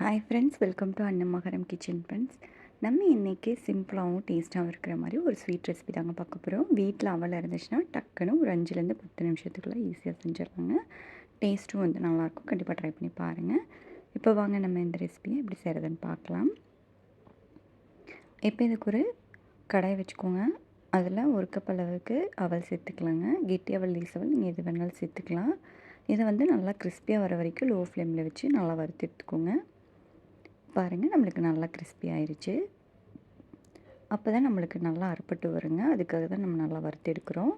Hi friends welcome to Annamakaram kitchen friends நம்ம இன்றைக்கி சிம்பிளாகவும் டேஸ்ட்டாகவும் இருக்கிற மாதிரி ஒரு ஸ்வீட் ரெசிபி தாங்க பார்க்க போகிறோம் வீட்டில் அவள் இருந்துச்சுன்னா டக்குன்னு ஒரு அஞ்சுலேருந்து பத்து நிமிஷத்துக்குள்ளே ஈஸியாக செஞ்சிடலாங்க. டேஸ்ட்டும் வந்து நல்லாயிருக்கும். கண்டிப்பாக ட்ரை பண்ணி பாருங்கள் இப்போ வாங்க நம்ம இந்த ரெசிபியை எப்படி செய்கிறதுன்னு பார்க்கலாம். இப்போ இதுக்கு ஒரு கடாய் வச்சுக்கோங்க. அதில் ஒரு கப் அளவுக்கு அவல் சேர்த்துக்கலாங்க. கெட்டி அவல் லீஸ் நீங்கள் எது வேணாலும் சேர்த்துக்கலாம். இதை வந்து நல்லா கிறிஸ்பியாக வர வரைக்கும் லோ ஃப்ளேமில் வச்சு நல்லா வறுத்து எடுத்துக்கோங்க. பாருங்கள் நம்மளுக்கு நல்லா கிறிஸ்பி ஆயிடுச்சு அப்போ தான் நம்மளுக்கு நல்லா அறுப்பட்டு வருங்க. அதுக்காக தான் நம்ம நல்லா வறுத்து எடுக்கிறோம்.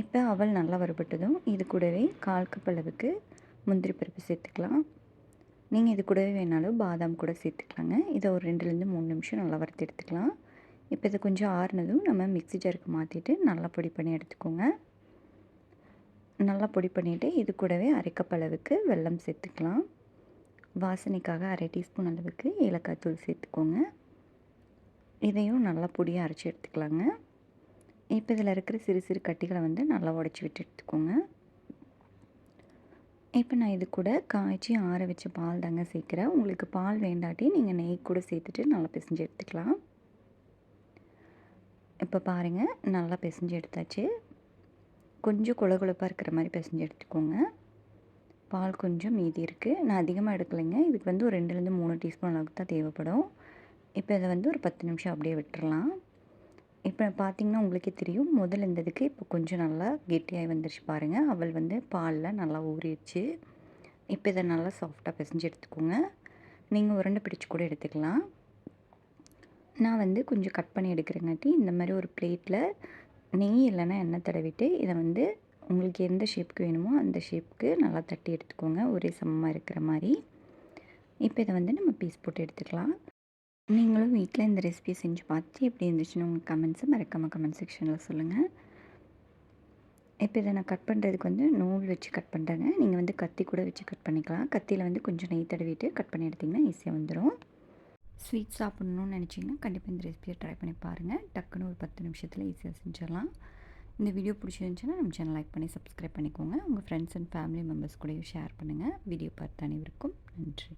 இப்போ அவள் நல்லா வறுபட்டதும் இது கூடவே கால் கப் அளவுக்கு முந்திரி பருப்பு சேர்த்துக்கலாம். நீங்கள் இது கூடவே வேணாலும் பாதாம் கூட சேர்த்துக்கலாங்க. இதை ஒரு ரெண்டுலேருந்து மூணு நிமிஷம் நல்லா வறுத்து எடுத்துக்கலாம். இப்போ இது கொஞ்சம் ஆறுனதும் நம்ம மிக்சி ஜாருக்கு மாற்றிட்டு நல்லா பொடி பண்ணி எடுத்துக்கோங்க. நல்லா பொடி பண்ணிவிட்டு இது கூடவே அரைக்கப் அளவுக்கு வெல்லம் சேர்த்துக்கலாம். வாசனைக்காக அரை டீஸ்பூன் அளவுக்கு ஏலக்காய் தூள் சேர்த்துக்கோங்க. இதையும் நல்லா பொடியாக அரைச்சி எடுத்துக்கலாங்க. இப்போ இதில் இருக்கிற சிறு சிறு கட்டிகளை வந்து நல்லா உடச்சி விட்டு எடுத்துக்கோங்க. இப்போ நான் இது கூட காய்ச்சி ஆற வச்ச பால் தாங்க சேர்க்குறேன். உங்களுக்கு பால் வேண்டாட்டி நீங்கள் நெய் கூட சேர்த்துட்டு நல்லா பிசைஞ்சு எடுத்துக்கலாம். இப்போ பாருங்கள் நல்லா பிசைஞ்சு எடுத்தாச்சு. கொஞ்சம் குழகுழப்பாக இருக்கிற மாதிரி பிசைஞ்சு எடுத்துக்கோங்க. பால் கொஞ்சம் மீதி இருக்குது நான் அதிகமாக எடுக்கலைங்க. இதுக்கு வந்து ஒரு ரெண்டுலேருந்து மூணு டீஸ்பூன் அளவுக்கு தான் தேவைப்படும். இப்போ இதை வந்து ஒரு பத்து நிமிஷம் அப்படியே விட்டுறலாம். இப்போ பார்த்திங்கன்னா உங்களுக்கே தெரியும். முதல் இருந்ததுக்கு இப்போ கொஞ்சம் நல்லா கெட்டியாகி வந்துருச்சு பாருங்கள் அவள் வந்து பாலில் நல்லா ஊறிடுச்சு. இப்போ இதை நல்லா சாஃப்டாக பிசைஞ்சு எடுத்துக்கோங்க. நீங்கள் உருண்டை பிடிச்சி கூட எடுத்துக்கலாம். நான் வந்து கொஞ்சம் கட் பண்ணி எடுக்கிறங்காட்டி இந்த மாதிரி ஒரு பிளேட்டில் நெய் இல்லைன்னா எண்ணெய் தடவிட்டு இதை வந்து உங்களுக்கு எந்த ஷேப்புக்கு வேணுமோ அந்த ஷேப்புக்கு நல்லா தட்டி எடுத்துக்கோங்க. ஒரே சமமாக இருக்கிற மாதிரி. இப்போ இதை வந்து நம்ம பீஸ் போட்டு எடுத்துக்கலாம். நீங்களும் வீட்டில் இந்த ரெசிபி செஞ்சு பார்த்து எப்படி இருந்துச்சுன்னு உங்கள் கமெண்ட்ஸை மறக்காமல் கமெண்ட் செக்ஷனில் சொல்லுங்கள் இப்போ இதை நான் கட் பண்ணுறதுக்கு வந்து நூல் வச்சு கட் பண்ணுறேங்க நீங்கள் வந்து கத்தி கூட வச்சு கட் பண்ணிக்கலாம். கத்தியில் வந்து கொஞ்சம் நெய் தடவிட்டு கட் பண்ணி எடுத்திங்கன்னா ஈஸியாக வந்துடும் ஸ்வீட் சாப்பிட்ணுன்னு நினச்சிங்கன்னா கண்டிப்பாக இந்த ரெசிபியை ட்ரை பண்ணி பாருங்கள் டக்குன்னு ஒரு பத்து நிமிஷத்தில் ஈஸியாக செஞ்சிடலாம். இந்த வீடியோ பிடிச்சிருந்துச்சுன்னா நம்ம சேனல் லைக் பண்ணி சப்ஸ்கிரைப் பண்ணிக்கோங்க. உங்கள் ஃப்ரெண்ட்ஸ் அண்ட் ஃபேமிலி மெம்பர்ஸ் கூடயும் ஷேர் பண்ணுங்கள் வீடியோ பார்த்த அனைவருக்கும் நன்றி.